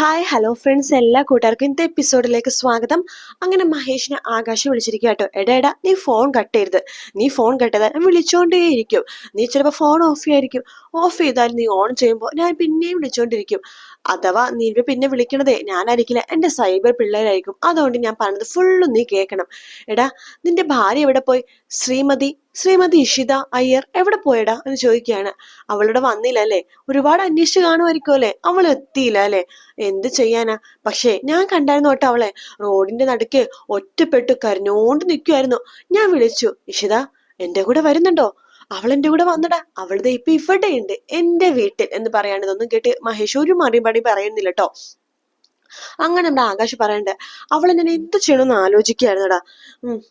Hi hello friends എല്ലാ കൂട്ടുകാർക്കും ഇന്നത്തെ എപ്പിസോഡിലേക്ക് സ്വാഗതം. അങ്ങനെ മഹേഷിനെ ആകാശം വിളിച്ചിരിക്കുക കേട്ടോ. എടാ എടാ നീ ഫോൺ കട്ട് ചെയ്യരുത്. നീ ഫോൺ കട്ട് ചെയ്താൽ ഞാൻ വിളിച്ചോണ്ടേയിരിക്കും. നീ ചിലപ്പോൾ ഫോൺ ഓഫ് ചെയ്യായിരിക്കും ഓഫ് ചെയ്താൽ നീ ഓൺ ചെയ്യുമ്പോൾ ഞാൻ പിന്നെയും വിളിച്ചോണ്ടിരിക്കും. അഥവാ നീ പിന്നെ വിളിക്കണതേ ഞാനായിരിക്കില്ല എന്റെ സൈബർ പിള്ളേരായിരിക്കും. അതുകൊണ്ട് ഞാൻ പറഞ്ഞത് ഫുള്ളും നീ കേൾക്കണം. എടാ നിന്റെ ഭാര്യ എവിടെ പോയി? ശ്രീമതി ശ്രീമതി ഇഷിത അയ്യർ എവിടെ പോയടാ എന്ന് ചോദിക്കുകയാണ്. അവളിവിടെ വന്നില്ല അല്ലേ? ഒരുപാട് അന്വേഷിച്ച് കാണുമായിരിക്കും അല്ലേ? അവൾ എത്തിയില്ല അല്ലേ? എന്ത് ചെയ്യാനാ? പക്ഷേ ഞാൻ കണ്ടായിരുന്നു കേട്ടോ അവളെ. റോഡിന്റെ നടുക്ക് ഒറ്റപ്പെട്ട് കരഞ്ഞോണ്ട് നിൽക്കുമായിരുന്നു ഞാൻ വിളിച്ചു ഇഷിത എന്റെ കൂടെ വരുന്നുണ്ടോ? അവൾ എന്റെ കൂടെ വന്നടാ. അവളുടെ ഇപ്പൊ ഇവിടെ ഉണ്ട് എന്റെ വീട്ടിൽ എന്ന് പറയാണ്. ഇതൊന്നും കേട്ട് മഹേഷ് ഒരു മറുപടി പറയുന്നില്ല കേട്ടോ. അങ്ങനെ നമ്മുടെ ആകാശ് പറയണ്ടേ അവൾ എന്നെ എന്ത് ചെയ്യണമെന്ന് ആലോചിക്കുകയായിരുന്നടാ.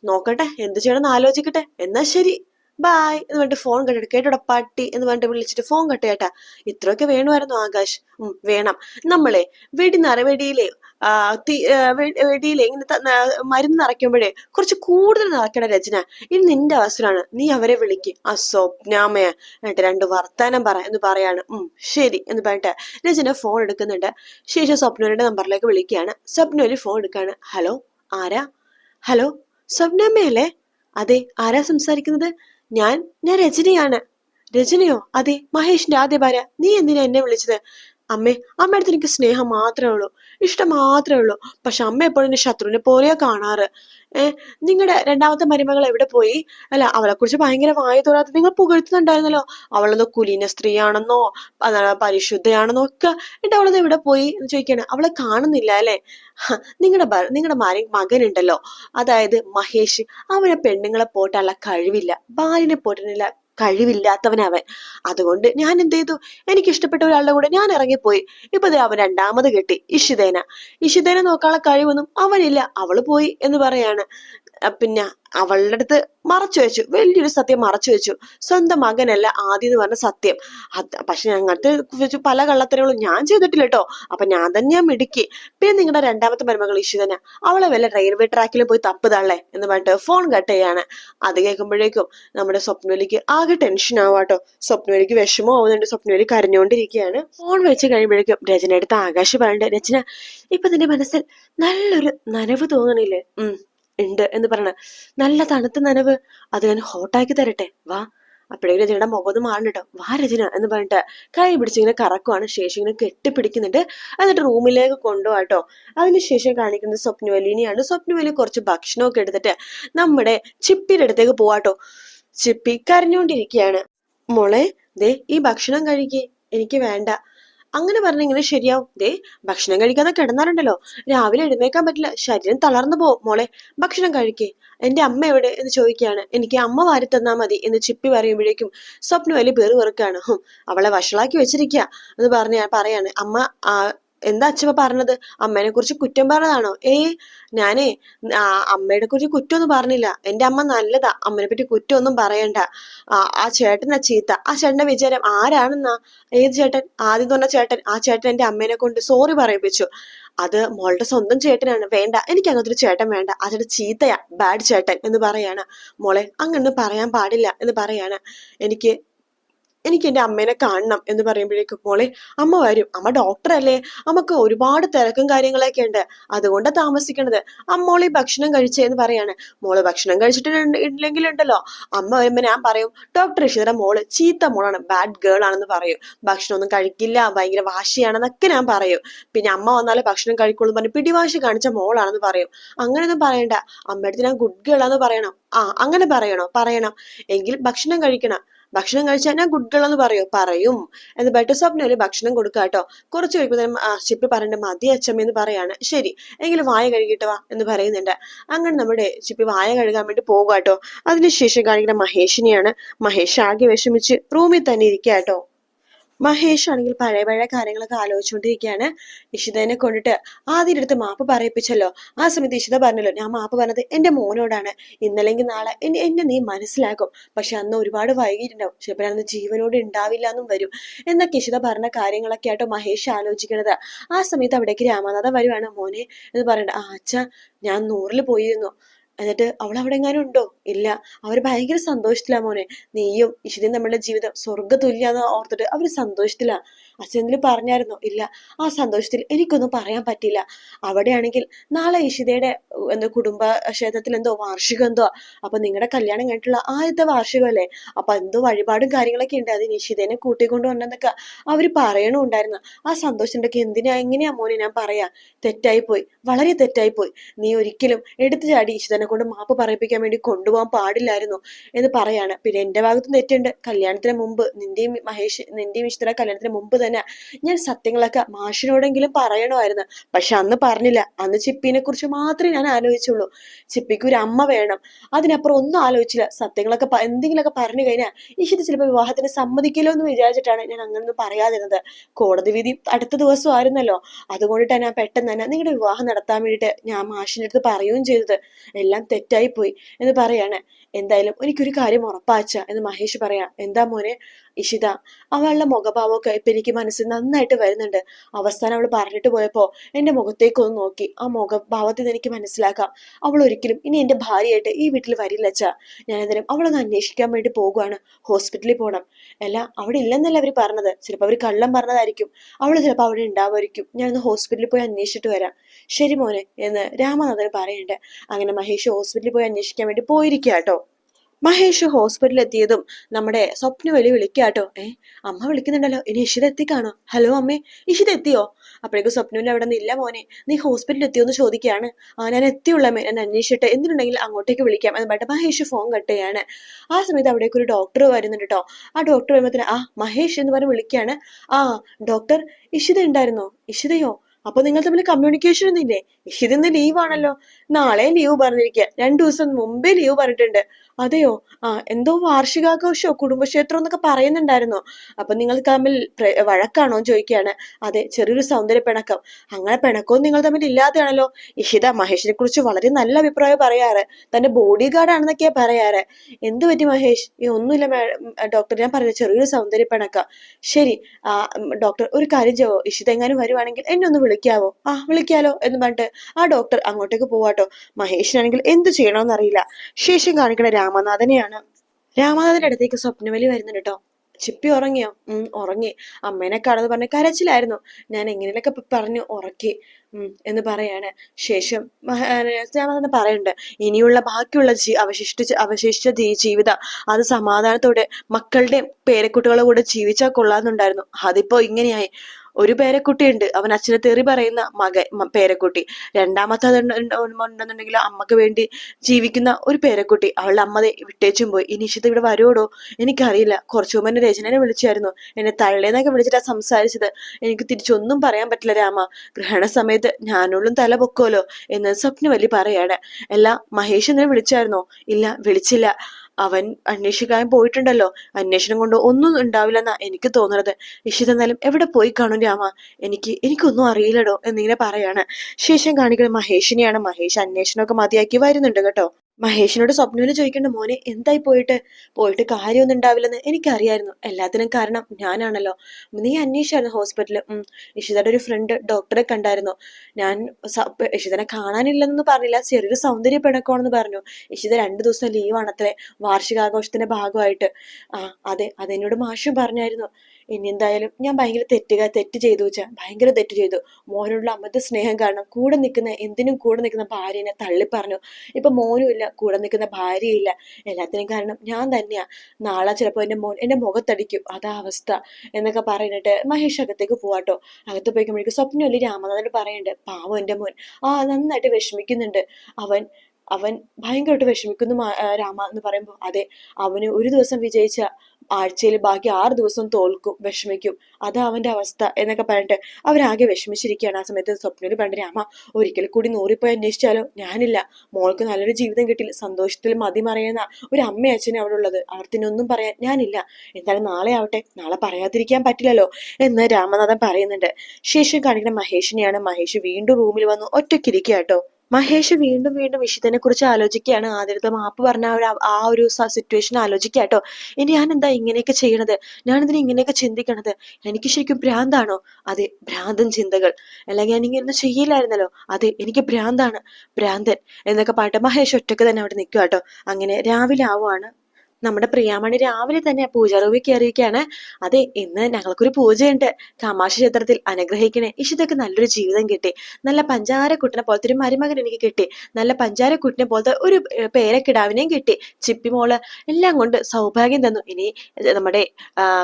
നോക്കട്ടെ എന്ത് ചെയ്യണമെന്ന് ആലോചിക്കട്ടെ. എന്നാ ശരി. ബായ് എന്ന് പറഞ്ഞിട്ട് ഫോൺ കട്ടിട്ട് കേട്ടോടെ പട്ടി എന്ന് പറഞ്ഞിട്ട് വിളിച്ചിട്ട് ഫോൺ കട്ട് കേട്ടാ. ഇത്രയൊക്കെ വേണമായിരുന്നു ആകാശ്. വേണം. നമ്മളെ വെടി നിറ വെടിയിലെ ഇങ്ങനെ മരുന്ന് നിറയ്ക്കുമ്പോഴേ കുറച്ച് കൂടുതൽ നിറയ്ക്കണ രചന. ഇനി നിന്റെ അവസരമാണ്. നീ അവരെ വിളിക്ക്. ആ സ്വപ്നാമയ എന്നിട്ട് രണ്ട് വർത്താനം പറ എന്ന് പറയാണ്. ഉം ശരി എന്ന് പറഞ്ഞിട്ട് രചന ഫോൺ എടുക്കുന്നുണ്ട്. ശേഷം സ്വപ്നയുടെ നമ്പറിലേക്ക് വിളിക്കുകയാണ്. സ്വപ്നയിൽ ഫോൺ എടുക്കാണ് ഹലോ ആരാ? ഹലോ സ്വപ്നാമയല്ലേ അതെ ആരാ സംസാരിക്കുന്നത്? ഞാൻ ഞാൻ രജനിയാണ് രജനിയോ അതെ മഹേഷിന്റെ ആദ്യ ഭാര്യ. നീ എന്തിനാ എന്നെ വിളിച്ചത്? അമ്മേ അമ്മയുടെ എനിക്ക് സ്നേഹം മാത്രമേ ഉള്ളൂ ഇഷ്ടം മാത്രമേ ഉള്ളൂ. പക്ഷെ അമ്മ എപ്പോഴും എന്നെ ശത്രുവിനെ പോലെയാ കാണാറ്. ഏഹ് നിങ്ങളുടെ രണ്ടാമത്തെ മരുമകൾ എവിടെ പോയി? അല്ല അവളെ കുറിച്ച് ഭയങ്കര വായ തോരാത്ത നിങ്ങൾ പുകഴ്ത്തുന്നുണ്ടായിരുന്നല്ലോ. അവളെന്തോ കുലീന സ്ത്രീയാണെന്നോ പരിശുദ്ധയാണെന്നോ ഒക്കെ എന്നിട്ട് അവളത് എവിടെ പോയി എന്ന് ചോദിക്കാണ്. അവളെ കാണുന്നില്ല അല്ലെ? നിങ്ങളുടെ നിങ്ങളുടെ മകൻ മകനുണ്ടല്ലോ. അതായത് മഹേഷ് അവനെ പെണ്ണുങ്ങളെ പോട്ടാനുള്ള കഴിവില്ല ഭാര്യനെ പോറ്റാനുള്ള കഴിവില്ലാത്തവനവൻ. അതുകൊണ്ട് ഞാൻ എന്ത് ചെയ്തു? എനിക്ക് ഇഷ്ടപ്പെട്ട ഒരാളുടെ കൂടെ ഞാൻ ഇറങ്ങിപ്പോയി. ഇപ്പൊ അവൻ രണ്ടാമത് കെട്ടി ഇഷിതേന. ഇഷിതേന നോക്കാനുള്ള കഴിവൊന്നും അവനില്ല. അവൾ പോയി എന്ന് പറയാണ്. പിന്നെ അവളുടെ അടുത്ത് മറച്ചു വെച്ചു. വലിയൊരു സത്യം മറച്ചു വെച്ചു. സ്വന്തം മകനല്ല ആദ്യം എന്ന് പറഞ്ഞ സത്യം. അത് പക്ഷെ ഞങ്ങൾക്ക് വെച്ച് പല കള്ളത്തരങ്ങളും ഞാൻ ചെയ്തിട്ടില്ല കേട്ടോ അപ്പൊ ഞാൻ തന്നെയാ മിടുക്കി. പിന്നെ നിങ്ങളുടെ രണ്ടാമത്തെ മരുമകൾ തന്നെ അവളെ വല്ല റെയിൽവേ ട്രാക്കിൽ പോയി തപ്പുതാളേ എന്ന് പറഞ്ഞിട്ട് ഫോൺ കട്ട് ചെയ്യാണ്. അത് കേൾക്കുമ്പോഴേക്കും നമ്മുടെ സ്വപ്നവലിക്ക് ആകെ ടെൻഷൻ ആവാട്ടോ. സ്വപ്നവലിക്ക് വിഷമം ആവുന്നുണ്ട്. സ്വപ്നവലി കരഞ്ഞുകൊണ്ടിരിക്കുകയാണ് ഫോൺ വെച്ച് കഴിയുമ്പോഴേക്കും രചന എടുത്ത് ആകാശ് പറയണ്ട രചന ഇപ്പൊ നിന്റെ മനസ്സിൽ നല്ലൊരു നനവ് തോന്നണില്ലേ? ഉം. ഉണ്ട് എന്ന് പറയണ. നല്ല തണുത്ത നനവ് അത് ഞാൻ ഹോട്ടാക്കി തരട്ടെ. വാ. അപ്പോഴേ രചനയുടെ മുഖം ഒന്ന് മാറണം കേട്ടോ വാ രചന എന്ന് പറഞ്ഞിട്ട് കൈ പിടിച്ചിങ്ങനെ കറക്കുവാണ്. ശേഷം ഇങ്ങനെ കെട്ടിപ്പിടിക്കുന്നുണ്ട്. എന്നിട്ട് റൂമിലേക്ക് കൊണ്ടുപോകട്ടോ. അതിനുശേഷം കാണിക്കുന്നത് സ്വപ്നവലിനെയാണ് സ്വപ്നവലി കുറച്ച് ഭക്ഷണമൊക്കെ എടുത്തിട്ട് നമ്മുടെ ചിപ്പിയുടെ അടുത്തേക്ക് പോവാട്ടോ ചിപ്പി കരഞ്ഞുകൊണ്ടിരിക്കുകയാണ്. മോളെ ദേ ഈ ഭക്ഷണം കഴിക്കേ. എനിക്ക് വേണ്ട. അങ്ങനെ പറഞ്ഞ ഇങ്ങനെ ശരിയാവും. ദേ ഭക്ഷണം കഴിക്കാതെ കിടന്നാലുണ്ടല്ലോ. രാവിലെ എഴുന്നേക്കാൻ പറ്റില്ല. ശരീരം തളർന്നു പോവും മോളെ ഭക്ഷണം കഴിക്കേ. എന്റെ അമ്മ എവിടെ എന്ന് ചോദിക്കുകയാണ്. എനിക്ക് അമ്മ വാരി തന്നാ മതി എന്ന് ചിപ്പി പറയുമ്പോഴേക്കും സ്വപ്ന വലിയ പേറ് വെറുക്കാണ് അവളെ വഷളാക്കി വെച്ചിരിക്കുക എന്ന് പറഞ്ഞ പറയാണ്. അമ്മ ആ എന്താ അച്ഛമ്മ പറഞ്ഞത്? അമ്മേനെ കുറിച്ച് കുറ്റം പറഞ്ഞതാണോ? ഏയ് ഞാനേ അമ്മയുടെ കുറിച്ച് കുറ്റമൊന്നും പറഞ്ഞില്ല. എന്റെ അമ്മ നല്ലതാ. അമ്മനെ പറ്റി കുറ്റമൊന്നും പറയണ്ട. ആ ചേട്ടനാ ചീത്ത. ആ ചേട്ടന്റെ വിചാരം ആരാണെന്നാ? ഏത് ചേട്ടൻ? ആദ്യം പറഞ്ഞ ചേട്ടൻ. ആ ചേട്ടൻ എന്റെ അമ്മേനെ കൊണ്ട് സോറി പറയിപ്പിച്ചു. അത് മോളുടെ സ്വന്തം ചേട്ടനാണ്. വേണ്ട. എനിക്ക് അങ്ങനത്തെ ഒരു ചേട്ടൻ വേണ്ട. ചേട്ടൻ ചീത്തയാ. ബാഡ് ചേട്ടൻ എന്ന് പറയാണ്. മോളെ അങ്ങനെ പറയാൻ പാടില്ല എന്ന് പറയാണ്. എനിക്ക് എനിക്ക് എന്റെ അമ്മേനെ കാണണം എന്ന് പറയുമ്പോഴേക്കും മോളെ അമ്മ വരും. അമ്മ ഡോക്ടറല്ലേ അമ്മയ്ക്ക് ഒരുപാട് തിരക്കും കാര്യങ്ങളൊക്കെ ഉണ്ട്. അതുകൊണ്ട് താമസിക്കണത്. അമ്മോളെ ഭക്ഷണം കഴിച്ചേ എന്ന് പറയാണ്. മോൾ ഭക്ഷണം കഴിച്ചിട്ടില്ലെങ്കിൽ ഉണ്ടല്ലോ. അമ്മ വരുമ്പോൾ ഞാൻ പറയും ഡോക്ടർ ഇഷിതയുടെ മോൾ ചീത്ത മോളാണ് ബാഡ് ഗേൾ ആണെന്ന് പറയും. ഭക്ഷണം ഒന്നും കഴിക്കില്ല ഭയങ്കര വാശിയാണെന്നൊക്കെ ഞാൻ പറയും. പിന്നെ അമ്മ വന്നാലേ ഭക്ഷണം കഴിക്കുള്ളൂ പറഞ്ഞ് പിടിവാശി കാണിച്ച മോളാണെന്ന് പറയും. അങ്ങനെയൊന്നും പറയണ്ട. അമ്മയുടെ ഞാൻ ഗുഡ് ഗേൾ ആണെന്ന് പറയണം. ആ അങ്ങനെ പറയണോ? പറയണം. എങ്കിൽ ഭക്ഷണം കഴിക്കണം. ഭക്ഷണം കഴിച്ചാൽ ഞാൻ ഗുഡ് ഗേൾ എന്ന് പറയോ പറയും. എന്ന് ബെറ്റർ സ്വപ്നയിൽ ഭക്ഷണം കൊടുക്കുക കേട്ടോ കുറച്ച് കഴിയുമ്പോൾ ആ ചിപ്പി പറയേണ്ട മതി അച്ഛമ്മ എന്ന് പറയാണ്. ശരി എങ്കിലും വായ കഴുകിയിട്ട് വാ എന്ന് പറയുന്നുണ്ട്. അങ്ങനെ നമ്മുടെ ചിപ്പി വായ കഴുകാൻ വേണ്ടി പോകുക കേട്ടോ അതിനുശേഷം കാണിക്കുന്ന മഹേഷിനെയാണ് മഹേഷ് ആകെ വിഷമിച്ച് റൂമിൽ തന്നെ ഇരിക്കുക കേട്ടോ മഹേഷ് ആണെങ്കിൽ പഴയ പഴയ കാര്യങ്ങളൊക്കെ ആലോചിച്ചുകൊണ്ടിരിക്കുകയാണ്. ഇഷിതനെ കൊണ്ടിട്ട് ആദ്യം അടുത്ത് മാപ്പ് പറയിപ്പിച്ചല്ലോ. ആ സമയത്ത് ഇഷിത പറഞ്ഞല്ലോ ഞാൻ മാപ്പ് പറഞ്ഞത് എന്റെ മോനോടാണ്. ഇന്നല്ലെങ്കിൽ നാളെ എന്നെ എന്നെ നീ മനസ്സിലാക്കും. പക്ഷെ അന്ന് ഒരുപാട് വൈകിട്ടുണ്ടാവും അന്ന് ജീവനോട് ഉണ്ടാവില്ല എന്നും വരും. എന്നൊക്കെ ഇഷിത പറഞ്ഞ കാര്യങ്ങളൊക്കെ ആയിട്ടോ മഹേഷ് ആലോചിക്കണത്. ആ സമയത്ത് അവിടേക്ക് രാമനാഥ വരുവാണ്. മോനെ എന്ന് പറയണ്ട ആ അച്ഛ ഞാൻ നൂറിൽ പോയിരുന്നു. എന്നിട്ട് അവൾ അവിടെ എങ്ങാനും ഉണ്ടോ? ഇല്ല. അവർ ഭയങ്കര സന്തോഷത്തിലാ മോനെ. നീയും ഇഷിതയും നമ്മളുടെ ജീവിതം സ്വർഗ തുല്യാന്ന് ഓർത്തിട്ട് അവർ സന്തോഷത്തിലാ. അച്ഛനെന്തെങ്കിലും പറഞ്ഞായിരുന്നോ ഇല്ല ആ സന്തോഷത്തിൽ എനിക്കൊന്നും പറയാൻ പറ്റില്ല അവിടെയാണെങ്കിൽ നാളെ ഇഷിതയുടെ ഉ, എന്തോ കുടുംബ ക്ഷേത്രത്തിൽ എന്തോ വാർഷികം എന്തോ. അപ്പൊ നിങ്ങളുടെ കല്യാണം കഴിഞ്ഞിട്ടുള്ള ആദ്യത്തെ വാർഷികമല്ലേ? അപ്പൊ എന്തോ വഴിപാടും കാര്യങ്ങളൊക്കെ ഉണ്ട്. അതിന് ഇഷിതേനെ കൂട്ടിക്കൊണ്ടു വന്നെന്നൊക്കെ അവർ പറയണുണ്ടായിരുന്നു. ആ സന്തോഷത്തിന്റെയൊക്കെ എന്തിനാ എങ്ങനെയാ മോനെ ഞാൻ പറയാ? തെറ്റായി പോയി വളരെ തെറ്റായി പോയി നീ ഒരിക്കലും എടുത്തു ചാടി ഇഷിതനെ കൊണ്ട് മാപ്പ് പറയിപ്പിക്കാൻ വേണ്ടി കൊണ്ടുപോകാൻ പാടില്ലായിരുന്നു എന്ന് പറയാണ്. പിന്നെ എന്റെ ഭാഗത്തും തെറ്റുണ്ട്. കല്യാണത്തിന് മുമ്പ് നിന്റെയും മഹേഷ് നിന്റെയും ഇഷ്ട കല്യാണത്തിന് മുമ്പ് ഞാൻ സത്യങ്ങളൊക്കെ മാഷിനോടെങ്കിലും പറയണമായിരുന്നു. പക്ഷെ അന്ന് പറഞ്ഞില്ല. അന്ന് ചിപ്പിനെ കുറിച്ച് മാത്രമേ ഞാൻ ആലോചിച്ചുള്ളൂ. ചിപ്പിക്ക് ഒരു അമ്മ വേണം. അതിനപ്പുറം ഒന്നും ആലോചിച്ചില്ല. സത്യങ്ങളൊക്കെ എന്തെങ്കിലുമൊക്കെ പറഞ്ഞു കഴിഞ്ഞാൽ ഈശ്വര ചിലപ്പോൾ വിവാഹത്തിന് സമ്മതിക്കില്ലോ എന്ന് വിചാരിച്ചിട്ടാണ് ഞാൻ അങ്ങനൊന്നും പറയാതിരുന്നത്. കോടതി വിധി അടുത്ത ദിവസം ആയിരുന്നല്ലോ. അതുകൊണ്ടിട്ടാണ് ഞാൻ പെട്ടെന്ന് തന്നെ നിങ്ങളുടെ വിവാഹം നടത്താൻ വേണ്ടിയിട്ട് ഞാൻ മാഷിന്റെ അടുത്ത് പറയുകയും ചെയ്തത്. എല്ലാം തെറ്റായി പോയി എന്ന് പറയാണ്. എന്തായാലും എനിക്കൊരു കാര്യം ഉറപ്പാച്ച എന്ന് മഹേഷ് പറയാ. എന്താ മോനെ? ഇഷിത അവളുടെ മുഖഭാവമൊക്കെ ഇപ്പൊ എനിക്ക് മനസ്സിൽ നന്നായിട്ട് വരുന്നുണ്ട്. അവസാനം അവൾ പറഞ്ഞിട്ട് പോയപ്പോ എന്റെ മുഖത്തേക്ക് ഒന്ന് നോക്കി. ആ മുഖഭാവത്തിൽ നിന്ന് എനിക്ക് മനസ്സിലാക്കാം. അവൾ ഒരിക്കലും ഇനി എന്റെ ഭാര്യയായിട്ട് ഈ വീട്ടിൽ വരില്ല അച്ഛാ എന്തായാലും അവളൊന്ന് അന്വേഷിക്കാൻ വേണ്ടി പോകുവാണ്. ഹോസ്പിറ്റലിൽ പോകണം അല്ല അവിടെ ഇല്ലെന്നല്ല അവർ പറഞ്ഞത്. ചിലപ്പോൾ അവർ കള്ളം പറഞ്ഞതായിരിക്കും. അവൾ ചിലപ്പോൾ അവിടെ ഉണ്ടാവുമായിരിക്കും. ഞാനൊന്ന് ഹോസ്പിറ്റലിൽ പോയി അന്വേഷിച്ചിട്ട് വരാം. ശരി മോനെ എന്ന് രാമനാഥൻ പറയുന്നുണ്ട്. അങ്ങനെ മഹേഷ് ഹോസ്പിറ്റലിൽ പോയി അന്വേഷിക്കാൻ വേണ്ടി പോയിരിക്കുക കേട്ടോ മഹേഷ് ഹോസ്പിറ്റലിൽ എത്തിയതും നമ്മുടെ സ്വപ്ന വലി വിളിക്കാട്ടോ ഏ അമ്മ വിളിക്കുന്നുണ്ടല്ലോ. ഇനി ഇഷിത എത്തിക്കാണോ? ഹലോ അമ്മേ ഇഷിത എത്തിയോ? അപ്പോഴേക്കും സ്വപ്നുവിൽ അവിടെ നിന്നില്ല മോനെ. നീ ഹോസ്പിറ്റലിൽ എത്തിയോ എന്ന് ചോദിക്കുകയാണ്. ആ ഞാൻ എത്തിയുള്ളമേ ഞാൻ അന്വേഷിച്ചിട്ട്. എന്തിനുണ്ടെങ്കിൽ അങ്ങോട്ടേക്ക് വിളിക്കാം. എന്ന് പറഞ്ഞിട്ട് മഹേഷ് ഫോൺ കട്ട് ചെയ്യാണ്. ആ സമയത്ത് അവിടേക്ക് ഒരു ഡോക്ടർ വരുന്നുണ്ട് കേട്ടോ ആ ഡോക്ടർ വരുമ്പോഴത്തേന് ആ മഹേഷ് എന്ന് പറഞ്ഞ് വിളിക്കുകയാണ്. ആ ഡോക്ടർ ഇഷിത ഉണ്ടായിരുന്നോ? ഇഷിതയോ? അപ്പൊ നിങ്ങൾ തമ്മിൽ കമ്മ്യൂണിക്കേഷൻ ഒന്നില്ലേ ഇഷിത ഇന്ന് ലീവ് ആണല്ലോ. നാളെ ലീവ് പറഞ്ഞിരിക്കുക രണ്ടു ദിവസം മുമ്പേ ലീവ് പറഞ്ഞിട്ടുണ്ട്. അതെയോ? ആ എന്തോ വാർഷികാഘോഷമോ കുടുംബക്ഷേത്രം എന്നൊക്കെ പറയുന്നുണ്ടായിരുന്നോ? അപ്പൊ നിങ്ങൾ തമ്മിൽ വഴക്കാണോ ചോദിക്കുകയാണ്. അതെ ചെറിയൊരു സൗന്ദര്യ പിണക്കം. അങ്ങനെ പിണക്കവും നിങ്ങൾ തമ്മിൽ ഇല്ലാതെയാണല്ലോ. ഇഷിത മഹേഷിനെ കുറിച്ച് വളരെ നല്ല അഭിപ്രായം പറയാറ്. തന്റെ ബോഡി ഗാർഡ് ആണെന്നൊക്കെയാ പറയാറ്. എന്ത് പറ്റി മഹേഷ്? ഈ ഒന്നുമില്ല ഡോക്ടർ ഞാൻ പറഞ്ഞ ചെറിയൊരു സൗന്ദര്യ പിണക്കം. ശരി ഡോക്ടർ ഒരു കാര്യം ചെയ്യോ? ഇഷിത എങ്ങാനും വരുവാണെങ്കിൽ എന്നെ ഒന്ന് വിളിക്കാവോ? ആ വിളിക്കാലോ എന്ന് പറഞ്ഞിട്ട് ആ ഡോക്ടർ അങ്ങോട്ടേക്ക് പോവാട്ടോ. മഹേഷിനാണെങ്കിൽ എന്ത് ചെയ്യണമെന്ന് അറിയില്ല. ശേഷം കാണിക്കണ രാമനാഥനെയാണ്. രാമനാഥന്റെ അടുത്തേക്ക് സ്വപ്നവലി വരുന്നുണ്ട് കേട്ടോ ചിപ്പി ഉറങ്ങിയോ? ഉം ഉറങ്ങി. അമ്മേനെ കാണുന്നത് പറഞ്ഞ് കരച്ചിലായിരുന്നു. ഞാൻ എങ്ങനെയൊക്കെ പറഞ്ഞു ഉറക്കി ഉം എന്ന് പറയാണ്. ശേഷം രാമനാഥൻ പറയുന്നുണ്ട് ഇനിയുള്ള ബാക്കിയുള്ള ജീ അവശിഷ്ട അവശേഷിച്ച ജീവിതം അത് സമാധാനത്തോടെ മക്കളുടെ പേരക്കുട്ടികളുടെ കൂടെ ജീവിച്ചാൽ കൊള്ളാന്നുണ്ടായിരുന്നു അതിപ്പോ ഇങ്ങനെയായി. ഒരു പേരക്കുട്ടിയുണ്ട്. അവൻ അച്ഛനെ തെറി പറയുന്ന മകൻ മ- പേരക്കുട്ടി. രണ്ടാമത്തെ ഉണ്ടെന്നുണ്ടെങ്കിൽ അമ്മയ്ക്ക് വേണ്ടി ജീവിക്കുന്ന ഒരു പേരക്കുട്ടി. അവളുടെ അമ്മ വിട്ടേച്ചും പോയി. ഇനി ഇവിടെ വരുവോടോ? എനിക്കറിയില്ല. കുറച്ചു മുമ്പ് എന്നെ രചനനെ വിളിച്ചായിരുന്നു. എന്നെ തള്ളേന്നൊക്കെ വിളിച്ചിട്ടാ സംസാരിച്ചത്. എനിക്ക് തിരിച്ചൊന്നും പറയാൻ പറ്റില്ല രാമ. ഗ്രഹണ സമയത്ത് ഞാനുള്ളും തല പൊക്കോലോ എന്ന് സ്വപ്നവല്ലി പറയാണ്. അല്ല മഹേഷ് എന്നെ വിളിച്ചായിരുന്നോ? ഇല്ല വിളിച്ചില്ല. അവൻ അന്വേഷിക്കാൻ പോയിട്ടുണ്ടല്ലോ. അന്വേഷണം കൊണ്ട് ഒന്നും ഉണ്ടാവില്ലെന്നാ എനിക്ക് തോന്നുന്നത് ഇഷിത എന്നാലും എവിടെ പോയി കാണും രാമ? എനിക്ക് എനിക്കൊന്നും അറിയില്ലടോ എന്നിങ്ങനെ പറയാണ്. ശേഷം കാണിക്കുന്നത് മഹേഷിനെയാണ്. മഹേഷ് അന്വേഷണമൊക്കെ മതിയാക്കി വരുന്നുണ്ട് കേട്ടോ. മഹേഷിനോട് സ്വപ്നവിന് ചോദിക്കേണ്ട. മോനെ എന്തായി പോയിട്ട്? പോയിട്ട് കാര്യമൊന്നും ഉണ്ടാവില്ലെന്ന് എനിക്കറിയായിരുന്നു. എല്ലാത്തിനും കാരണം ഞാനാണല്ലോ. നീ അന്വേഷിച്ചായിരുന്നു ഹോസ്പിറ്റലിൽ ഇഷിതയുടെ ഒരു ഫ്രണ്ട് ഡോക്ടറെ കണ്ടായിരുന്നു. ഞാൻ ഇഷിതനെ കാണാനില്ലെന്ന് പറഞ്ഞില്ല. ചെറിയൊരു സൗന്ദര്യ പിണക്കമാണെന്ന് പറഞ്ഞു. ഇഷിത രണ്ടു ദിവസം ലീവാണത്രേ വാർഷികാഘോഷത്തിന്റെ ഭാഗമായിട്ട്. ആ അതെ അതെന്നോട് മാഷും പറഞ്ഞായിരുന്നു. ഇനി എന്തായാലും ഞാൻ ഭയങ്കര തെറ്റുക തെറ്റ് ചെയ്തു വെച്ചാൽ ഭയങ്കര തെറ്റ് ചെയ്തു. മോനോടുള്ള അമിത സ്നേഹം കാരണം കൂടെ നിൽക്കുന്ന എന്തിനും കൂടെ നിൽക്കുന്ന ഭാര്യനെ തള്ളി പറഞ്ഞു ഇപ്പൊ മോനും ഇല്ല കൂടെ നിൽക്കുന്ന ഭാര്യയില്ല എല്ലാത്തിനും കാരണം ഞാൻ തന്നെയാണ് നാളെ ചിലപ്പോൾ എന്റെ മോൻ എന്റെ മുഖത്തടിക്കും. അതാ അവസ്ഥ എന്നൊക്കെ പറഞ്ഞിട്ട് മഹേഷ് അകത്തേക്ക് പോവാട്ടോ. അകത്ത് പോയിക്കുമ്പോഴേക്കും സ്വപ്നമല്ലി രാമനാഥൻ പറയുന്നുണ്ട്. പാവം എന്റെ മോൻ. ആ നന്നായിട്ട് വിഷമിക്കുന്നുണ്ട്. അവൻ അവൻ ഭയങ്കരമായിട്ട് വിഷമിക്കുന്നു രാമ എന്ന് പറയുമ്പോൾ അതെ അവന് ഒരു ദിവസം വിജയിച്ച ആഴ്ചയിൽ ബാക്കി ആറ് ദിവസം തോൽക്കും വിഷമിക്കും. അതാ അവന്റെ അവസ്ഥ എന്നൊക്കെ പറഞ്ഞിട്ട് അവരാകെ വിഷമിച്ചിരിക്കുകയാണ്. ആ സമയത്ത് സ്വപ്നയിൽ പണ്ട് രാമ ഒരിക്കൽ കൂടി നൂറിപ്പോയി അന്വേഷിച്ചാലോ? ഞാനില്ല. മോൾക്ക് നല്ലൊരു ജീവിതം കിട്ടില്ല സന്തോഷത്തിൽ മതിമറയുന്ന ഒരു അമ്മയും അച്ഛനും അവിടെ ഉള്ളത്. അവർത്തിനൊന്നും പറയാൻ ഞാനില്ല. എന്തായാലും നാളെ ആവട്ടെ. നാളെ പറയാതിരിക്കാൻ പറ്റില്ലല്ലോ. എന്ന് രാമനാഥൻ പറയുന്നുണ്ട്. ശേഷം കാണിക്കുന്ന മഹേഷിനെയാണ് മഹേഷ് വീണ്ടും റൂമിൽ വന്ന് ഒറ്റയ്ക്കിരിക്കുക കേട്ടോ മഹേഷ് വീണ്ടും വീണ്ടും ഇഷിതനെ കുറിച്ച് ആലോചിക്കുകയാണ്. ആദ്യത്തെ മാപ്പ് പറഞ്ഞ ആ ഒരു സിറ്റുവേഷൻ ആലോചിക്കുക കേട്ടോ. ഇനി ഞാൻ എന്താ ഇങ്ങനെയൊക്കെ ചെയ്യണത്? ഞാൻ ഇതിന് ഇങ്ങനെയൊക്കെ ചിന്തിക്കണത്? എനിക്ക് ശരിക്കും ഭ്രാന്താണോ? അതെ ഭ്രാന്തൻ ചിന്തകൾ. അല്ലെങ്കിൽ ഞാൻ ഇങ്ങനെ ചെയ്യില്ലായിരുന്നല്ലോ? അതെ എനിക്ക് ഭ്രാന്താണ്. ഭ്രാന്തൻ എന്നൊക്കെ പറഞ്ഞിട്ട് മഹേഷ് ഒറ്റയ്ക്ക് തന്നെ അവിടെ നിൽക്കുക കേട്ടോ. അങ്ങനെ രാവിലെ ആവുകയാണ് നമ്മുടെ പ്രിയാമണി രാവിലെ തന്നെ പൂജ റൂമിൽ കയറിയിരിക്കുകയാണ്. അതെ ഇന്ന് ഞങ്ങൾക്കൊരു പൂജയുണ്ട്. കാമാക്ഷ ക്ഷേത്രത്തിൽ അനുഗ്രഹിക്കണേ. ഇഷിതക്ക് നല്ലൊരു ജീവിതം കിട്ടി. നല്ല പഞ്ചാര കുട്ടിനെ പോലത്തെ ഒരു മരുമകൻ എനിക്ക് കിട്ടി. നല്ല പഞ്ചാര കുട്ടിനെ പോലത്തെ ഒരു പേരക്കിടാവിനെയും കിട്ടി. ചിപ്പി മോൾ എല്ലാം കൊണ്ട് സൗഭാഗ്യം തന്നു. ഇനി നമ്മുടെ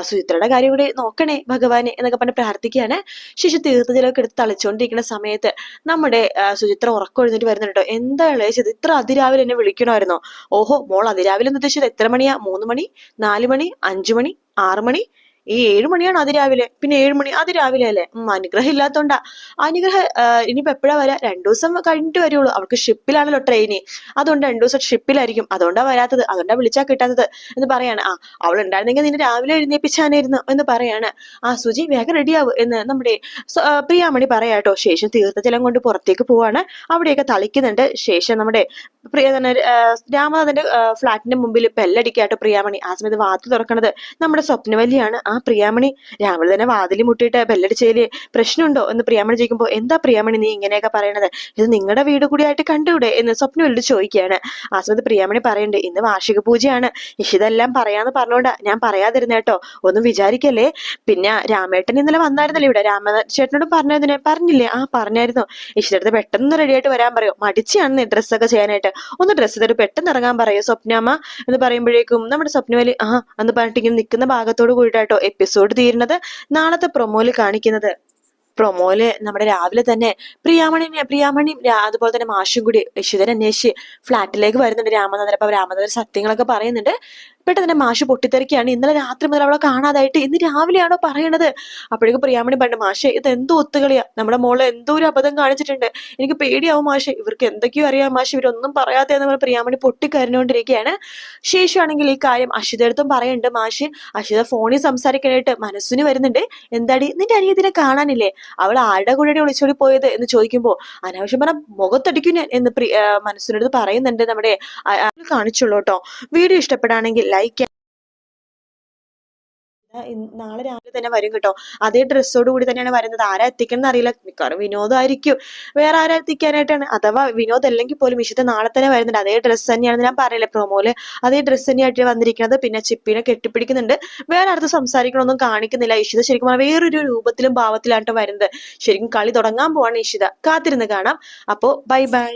സുചിത്രയുടെ കാര്യം കൂടി നോക്കണേ ഭഗവാനെ എന്നൊക്കെ പറഞ്ഞ് പ്രാർത്ഥിക്കുകയാണ്. ശിശു തീർത്ഥജലമൊക്കെ എടുത്ത് തളിച്ചുകൊണ്ടിരിക്കുന്ന സമയത്ത് നമ്മുടെ സുചിത്ര ഉറക്കം വരുന്നുണ്ട് എന്താ ഇളയിച്ചത്? ഇത്ര അതിരാവിലെ എന്നെ വിളിക്കണമായിരുന്നോ. ഓഹോ മോൾ അതിരാവിലെ എന്ന് ഉദ്ദേശിച്ചത് എത്ര മണിയാ മൂന്ന് മണി നാല് മണി അഞ്ചു മണി ആറ് മണി ഈ ഏഴു മണിയാണ് അതിരാവിലെ. പിന്നെ ഏഴു മണി അതിരാവിലെ അല്ലേ? അനുഗ്രഹം ഇല്ലാത്തോണ്ടാ. അനുഗ്രഹം ഇനിയിപ്പോ എപ്പോഴാ വരാ? രണ്ടു ദിവസം കഴിഞ്ഞിട്ട് വരുള്ളൂ. അവർക്ക് ഷിപ്പിലാണല്ലോ ട്രെയിന് അതുകൊണ്ട് രണ്ടു ദിവസം ഷിപ്പിലായിരിക്കും. അതുകൊണ്ടാ വരാത്തത്. അതുകൊണ്ടാ വിളിച്ചാ കിട്ടാത്തത് എന്ന് പറയാണ്. ആ അവൾ ഉണ്ടായിരുന്നെങ്കിൽ നിന്നെ രാവിലെ എഴുന്നേപ്പിച്ചാനായിരുന്നു എന്ന് പറയാണ്. ആ സുജി വേഗം റെഡിയാവും എന്ന് നമ്മുടെ പ്രിയാമണി പറയാട്ടോ ശേഷം തീർത്ഥജലം കൊണ്ട് പുറത്തേക്ക് പോവാണ്. അവിടെയൊക്കെ തളിക്കുന്നുണ്ട്. ശേഷം നമ്മുടെ പ്രിയ രാമനാഥന്റെ ഫ്ലാറ്റിന്റെ മുമ്പിൽ ബെല്ലടിക്കാട്ടോ പ്രിയാമണി. ആ സമയത്ത് വാതിൽ തുറക്കണത് നമ്മുടെ സ്വപ്നവല്ലിയാണ്. ആ പ്രിയാമണി രാവിലെ തന്നെ വാതിൽ മുട്ടിയിട്ട് ബെല്ലടിച്ചതിൽ പ്രശ്നമുണ്ടോ? എന്ന് പ്രിയാമണി ചോദിക്കുമ്പോൾ എന്താ പ്രിയാമണി നീ ഇങ്ങനെയൊക്കെ പറയണത്? ഇത് നിങ്ങളുടെ വീട് കൂടിയായിട്ട് കണ്ടുവിടെ എന്ന് സ്വപ്നവല്ലിയോട് ചോദിക്കുകയാണ്. ആ സമയത്ത് പ്രിയാമണി പറയുന്നുണ്ട് ഇന്ന് വാർഷിക പൂജയാണ് ഇഷിതെല്ലാം പറയാന്ന് പറഞ്ഞോണ്ടാ ഞാൻ പറയാതിരുന്ന കേട്ടോ ഒന്നും വിചാരിക്കല്ലേ? പിന്നെ രാമേട്ടൻ ഇന്നലെ വന്നായിരുന്നല്ലോ ഇവിടെ. രാമചേട്ടനോട് പറഞ്ഞതിനെ പറഞ്ഞില്ലേ. ആ പറഞ്ഞായിരുന്നു. ഇഷിതടുത്ത് പെട്ടെന്ന് റെഡി ആയിട്ട് വരാൻ പറയോ? മടിച്ചാണ് ഡ്രസ്സൊക്കെ ചെയ്യാനായിട്ട്. ഒന്ന് ഡ്രസ്സ് തരും പെട്ടെന്ന് ഇറങ്ങാൻ പറയോ സ്വപ്നാമ്മ എന്ന് പറയുമ്പോഴേക്കും നമ്മുടെ സ്വപ്നവലി ആ എന്ന് പറഞ്ഞിട്ട് ഇങ്ങനെ നിൽക്കുന്ന ഭാഗത്തോട് കൂടിയിട്ടാട്ടോ എപ്പിസോഡ് തീരുന്നത്. നാളത്തെ പ്രൊമോയിൽ കാണിക്കുന്നത്. പ്രൊമോയിൽ നമ്മുടെ രാവിലെ തന്നെ പ്രിയാമണി പ്രിയാമണി അതുപോലെ തന്നെ മാഷും കൂടി യശുധൻ അന്വേഷിച്ച് ഫ്ലാറ്റിലേക്ക് വരുന്നുണ്ട് രാമനാഥൻ അപ്പൊ രാമനാഥൻ സത്യങ്ങളൊക്കെ പറയുന്നുണ്ട്. പെട്ടെന്ന് മാഷ് പൊട്ടിത്തെറിക്കുകയാണ്. ഇന്നലെ രാത്രി മുതൽ അവളെ കാണാതായിട്ട് ഇന്ന് രാവിലെയാണോ പറയണത്? അപ്പോഴേക്കും പ്രിയാമണി പറഞ്ഞു മാഷെ ഇത് എന്തോ ഒത്തുകളിയാ. നമ്മുടെ മോൾ എന്തോ ഒരു അബദ്ധം കാണിച്ചിട്ടുണ്ട്. എനിക്ക് പേടിയാവും മാഷെ. ഇവർക്ക് എന്തൊക്കെയോ അറിയാം മാഷെ. ഇവരൊന്നും പറയാതെ എന്ന് പറഞ്ഞ് പ്രിയാമണി പൊട്ടിക്കരഞ്ഞുകൊണ്ടിരിക്കുകയാണ്. ശേഷമാണെങ്കിൽ ഈ കാര്യം അഷിതടുത്തും പറയുന്നുണ്ട് മാഷ്. അഷിത ഫോണിൽ സംസാരിക്കാനായിട്ട് മനസ്സിന് വരുന്നുണ്ട്. എന്താടി നിന്റെ അനിയത്തിനെ കാണാനില്ലേ? അവൾ ആരുടെ കൂടെ ഒളിച്ചോടി പോയത്? എന്ന് ചോദിക്കുമ്പോൾ അനാവശ്യം പറഞ്ഞ മുഖത്തടിക്കും ഞാൻ എന്ന് മനസ്സിനടുത്ത് പറയുന്നുണ്ട് നമ്മുടെ കാണിച്ചുള്ളൂ കേട്ടോ. വീഡിയോ ഇഷ്ടപ്പെടുകയാണെങ്കിൽ ലൈക്ക് നാളെ രാവിലെ തന്നെ വരും കേട്ടോ. അതേ ഡ്രസ്സോട് കൂടി തന്നെയാണ് വരുന്നത്. ആരാ എത്തിക്കണം അറിയില്ല മിക്കവാറും വിനോദമായിരിക്കും വേറെ ആരാ എത്തിക്കാനായിട്ടാണ്? അഥവാ വിനോദ് അല്ലെങ്കിൽ പോലും ഇഷിത നാളെ തന്നെ വരുന്നുണ്ട്. അതേ ഡ്രസ്സ് തന്നെയാണ് ഞാൻ പറയില്ല പ്രൊമോൽ അതേ ഡ്രസ്സ് തന്നെയായിട്ട് വന്നിരിക്കുന്നത്. പിന്നെ ചിപ്പിനെ കെട്ടിപ്പിടിക്കുന്നുണ്ട്. വേറെ അടുത്ത് സംസാരിക്കണമൊന്നും കാണിക്കുന്നില്ല. ഇഷിത ശരിക്കും വേറൊരു രൂപത്തിലും ഭാവത്തിലാണ് വരുന്നത്. ശരിക്കും കളി തുടങ്ങാൻ പോവാണ് ഇഷിത. കാത്തിരുന്ന് കാണാം. അപ്പോ ബൈ ബൈ.